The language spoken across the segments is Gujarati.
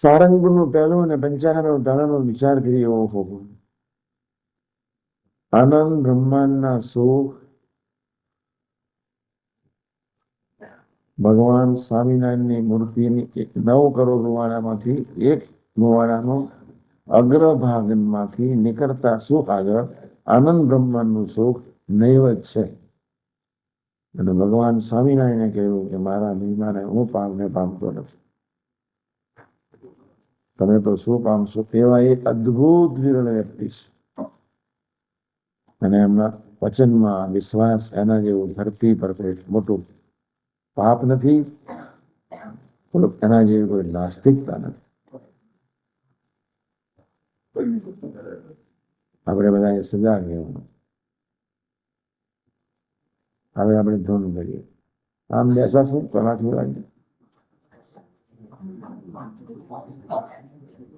સારંગપુરનું પહેલું અને પંચાણું ધારાનો વિચાર કરી એવો હોવો આનંદ બ્રહ્માંડના સુખ ભગવાન સ્વામિનારાયણની મૂર્તિની એક નવ કરોડ ગુવાડામાંથી એક ગુવાડાનો અગ્રભાગમાંથી નીકળતા સુખ આગળ આનંદ બ્રહ્માંડનું સુખ નૈવત છે અને ભગવાન સ્વામિનારાયણે કહ્યું કે મારા મહિમાને હું પામને પામતો નથી તમે તો શું પામશો તેવા એ અદ્ભુત વિરળ વ્યક્તિ છે અને એમના વચનમાં વિશ્વાસ એના જેવું ધરતી પર કોઈ મોટું પાપ નથી એના જેવી કોઈ નાસ્તિકતા નથી આપણે બધાએ સજા કહેવાનું હવે આપણે ધૂન કરીએ આમ બેસાશું કલાક લાગે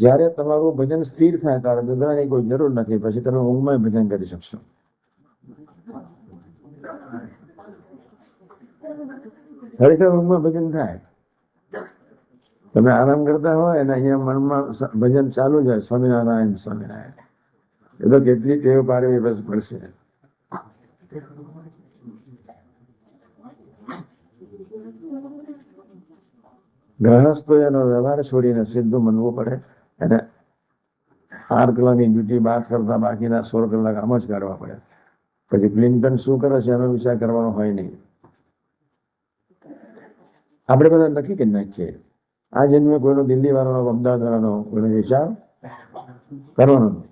જ્યારે તમારું ભજન સ્થિર થાય ત્યારે દુધાની કોઈ જરૂર નથી પછી તમે ઊંઘમાં ભજન કરી શકશો ખરેખર ઊંઘમાં ભજન થાય તમે આરામ કરતા હોય અને અહીંયા મનમાં ભજન ચાલુ જાય સ્વામિનારાયણ સ્વામિનારાયણ એ તો કેટલી ટેવ પાડવી બસ પડશે ગ્રહસ્થો એનો વ્યવહાર છોડીને સીધું મનવું પડે એટલે આઠ કલાકની ડ્યુટી બાર કરતા બાકીના સોળ કલાક આમ જ કરવા પડે પછી ક્લિન્ટન શું કરે છે એનો વિચાર કરવાનો હોય નહીં આપણે બધા નક્કી કરી નાખીએ આ જન્મે કોઈનો દિલ્હી વાળાનો અમદાવાદ વાળાનો કોઈનો વિચાર કરવાનો નહીં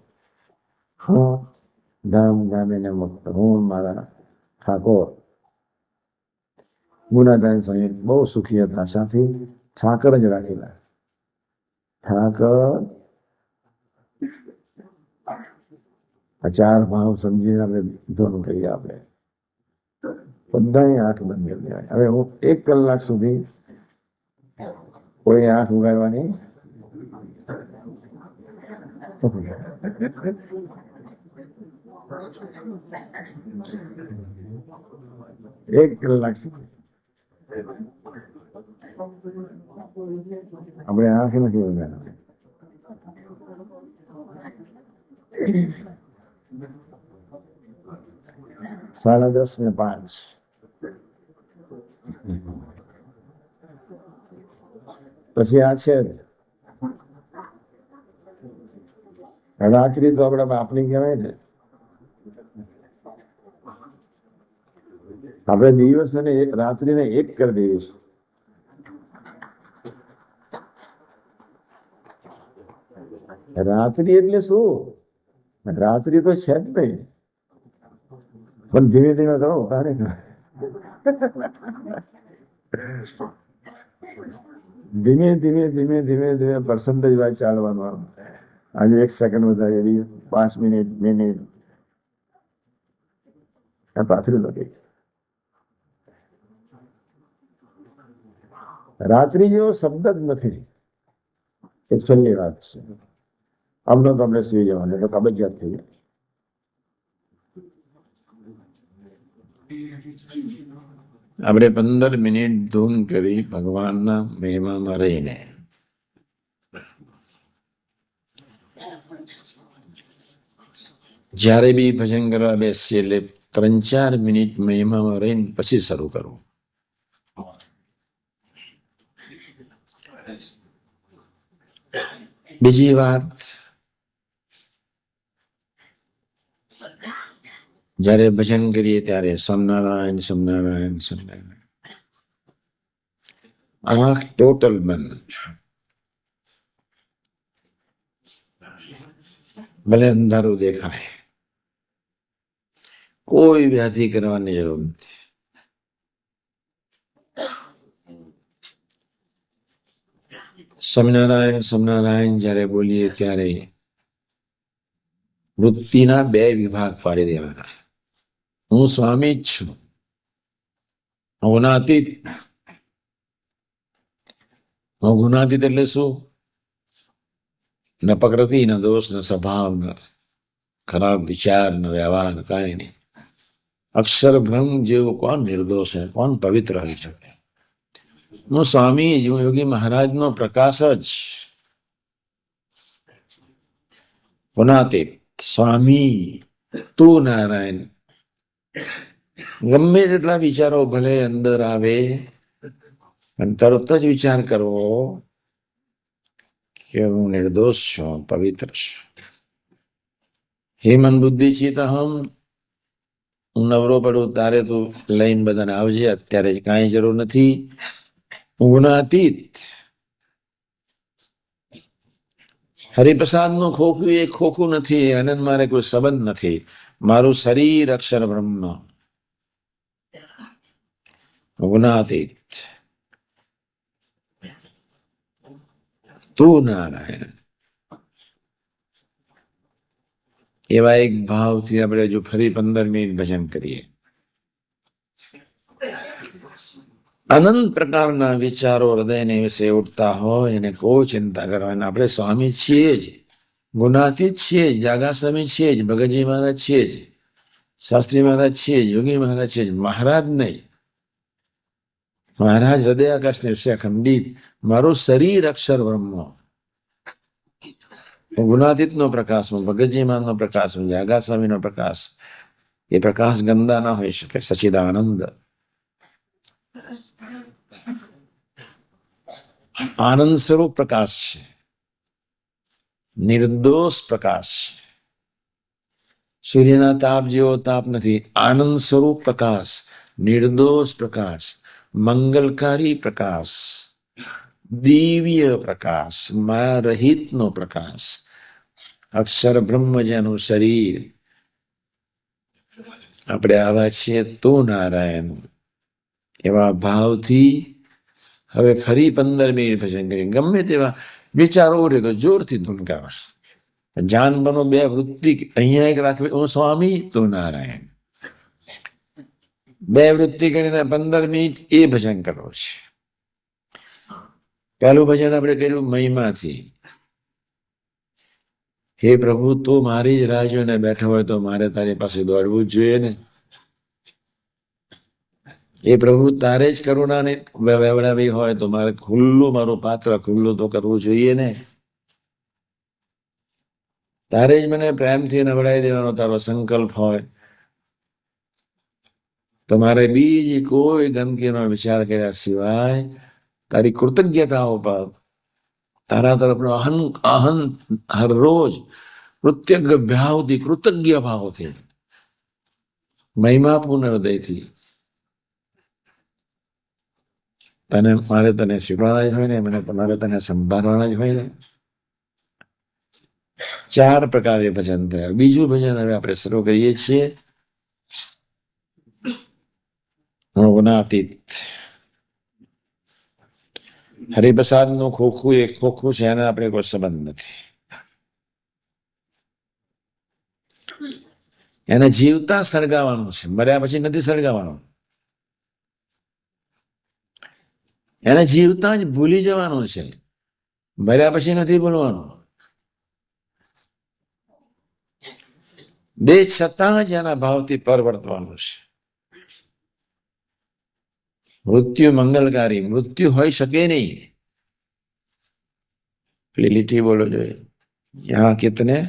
ગામ ગામે ગામીને મુક્ત હું મારા ઠાકોર ગુનાદાન સહિત બહુ સુખી હતા સાથે ઠાકર જ રાખેલા ठाकुर अचार भाव समझी अरे दोनों कही आपने बदा आंख बंद कर दिया अरे वो एक कलाक सुधी कोई आंख उगाड़वा एक कलाक सुधी આપણે આંખ નથી ઉગાડવા સાડા દસ ને પાંચ પછી આ છે રાત્રિ તો આપણા બાપની કહેવાય ને આપણે દિવસ અને રાત્રિને એક કરી દઈશું રાત્રિ એટલે શું રાત્રિ તો છે જ નહીં પણ ધીમે ધીમે કરો અરે ધીમે ધીમે ધીમે ધીમે ધીમે પર્સન્ટેજ વાઇઝ ચાલવાનું આમ આજે એક સેકન્ડ વધારે એવી પાંચ મિનિટ મિનિટ પાથરી લગે રાત્રિ જેવો શબ્દ જ નથી એ છેલ્લી વાત છે अब ना तो हमने सीज वाले तो कब जाते हैं अबरे पंद्रह मिनट धूम करी भगवान ना महिमा मरे ही ने जारे भी भजन करा ले सेले त्रन चार मिनट महिमा मरे इन पची शुरू करूं बीजी बात જ્યારે ભજન કરીએ ત્યારે સ્વામિનારાયણ સ્વામિનારાયણ સ્વામિનારાયણ આંખ ટોટલ બંધ ભલે અંધારું દેખાય કોઈ વ્યાધિ કરવાની જરૂર નથી સ્વામિનારાયણ સ્વામિનારાયણ જયારે બોલીએ ત્યારે વૃત્તિના બે વિભાગ પાડી દેવાના હું સ્વામી જ છું ગુનાતીત ગુનાતીત એટલે શું ન પ્રકૃતિ ન દોષ ન સ્વભાવ ન ખરાબ વિચાર ન વ્યવહાર કઈ નહીં અક્ષર ભ્રમ જેવો કોણ નિર્દોષ હે કોણ પવિત્ર હોય છે હું સ્વામી જ હું યોગી મહારાજનો પ્રકાશ જ ગુનાતીત સ્વામી તું નારાયણ ગમ મે જેટલા વિચારો ભલે અંદર આવે અંતર ઉત્ત જ વિચાર કરો કે હું નિર્દોષો પવિત્ર છે હે મન બુદ્ધિ ચીતાહમ નવરો પરોતારે તો લાઈન બધને આવજે અત્યારે જ કઈ જરૂર નથી ગુનાतीत હરિ પ્રસાદ નો ખોખ્યુ એ ખોખુ નથી અનંત મારે કોઈ સંબંધ નથી મારું શરીર અક્ષર બ્રહ્મ ગુણાતીત તું નારાયણ એવા એક ભાવથી આપણે હજુ ફરી પંદર મિનિટ ભજન કરીએ અનંત પ્રકારના વિચારો હૃદયને વિશે ઉઠતા હોય એને કોઈ ચિંતા કરવાની આપણે સ્વામી છીએ જ गुणातीत छिए जागास्वामी छिए भगत जी महाराज छिए शास्त्री महाराज छिए योगी महाराज छिए महाराज नहीं મહારાજ હૃદયાકાશ ને વિશે ખંડિત મારું શરીર અક્ષર બ્રહ્મ હું ગુણાતીત નો પ્રકાશ હું ભગતજી માન નો પ્રકાશ હું જાગાસ્વામી નો પ્રકાશ એ પ્રકાશ ગંદા ના હોઈ શકે સચિદાનંદ આનંદ સ્વરૂપ પ્રકાશ છે निर्दोष प्रकाश सूर्य ना ताप जीव ताप तो नहीं आनंद स्वरूप प्रकाश निर्दोष प्रकाश मंगलकारी प्रकाश दिव्य प्रकाश माया रहित नो प्रकाश अक्षर ब्रह्म जनु शरीर अपने आवाज़ तू नारायण એવા ભાવથી હવે ફરી પંદર મિનિટ પછી ગમે તેવા વિચારો રહ્યો જોરથી ધૂન ગાવા જાન બનો બે વૃત્તિ અહીંયા એક રાખવી ઓ સ્વામી તો નારાયણ બે વૃત્તિ કરીને પંદર મિનિટ એ ભજન કરવો છે પહેલું ભજન આપણે કર્યું મહિમાથી હે પ્રભુ તું મારી જ રાહ જોઈને બેઠો હોય તો મારે તારી પાસે દોડવું જ જોઈએ ને એ પ્રભુ તારે જ કરુણાને વહેવડાવી હોય તો મારે ખુલ્લું મારું પાત્ર ખુલ્લું તો કરવું જોઈએ ને તારે જ મને પ્રેમથી નવડાવી દેવાનો તારો સંકલ્પ હોય તમારે બીજી કોઈ ગંદકીનો વિચાર કર્યા સિવાય તારી કૃતજ્ઞતાઓ પર તારા તરફનો અહન અહન હરરોજ કૃતજ્ઞ ભાવથી કૃતજ્ઞ ભાવથી મહિમાપૂર્ણ હૃદયથી તને મારે તને શીખવાડવા જ હોય ને મને તમારે તને સંભાળવાના જ હોય ને ચાર પ્રકારે ભજન થયા બીજું ભજન હવે આપણે શરૂ કરીએ છીએ હરિપ્રસાદ નું ખોખું એક ખોખું છે એને આપણે કોઈ સંબંધ નથી એને જીવતા સળગાવાનું છે મર્યા પછી નથી સળગાવાનું энерजी ऊर्जा भूली जावनो छे मरा પછી નથી બોલવાનો દે સતાના ભાવતિ પરવર્તવાનો છે મૃત્યુ મંગલકારી મૃત્યુ થઈ શકે નહીં ફલિટી બોલો જોઈએ યહા કેટને હે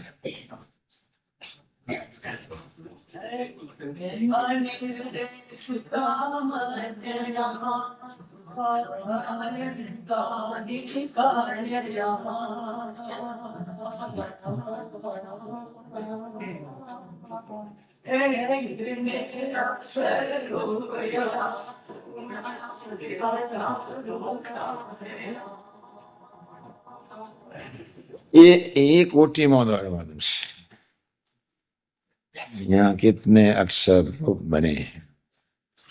કેટને ये एक कोटि मौदार मनुष्य यहाँ कितने अक्षर बने हैं